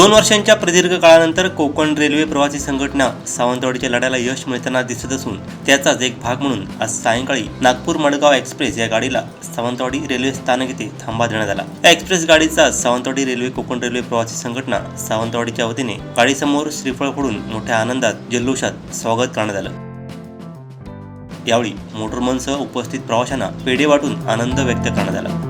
दोन वर्षांच्या प्रदीर्घ काळानंतर कोकण रेल्वे प्रवासी संघटना सावंतवाडीच्या लढ्याला यश मिळताना दिसत असून त्याचाच एक भाग म्हणून आज सायंकाळी नागपूर मडगाव एक्सप्रेस या गाडीला सावंतवाडी रेल्वे स्थानक येथे थांबा देण्यात आला. या एक्सप्रेस गाडीचा सावंतवाडी रेल्वे कोकण रेल्वे प्रवासी संघटना सावंतवाडीच्या वतीने गाडीसमोर श्रीफळ फोडून मोठ्या आनंदात जल्लोषात स्वागत करण्यात आलं. यावेळी मोटरमनसह उपस्थित प्रवाशांना पेढे वाटून आनंद व्यक्त करण्यात आला.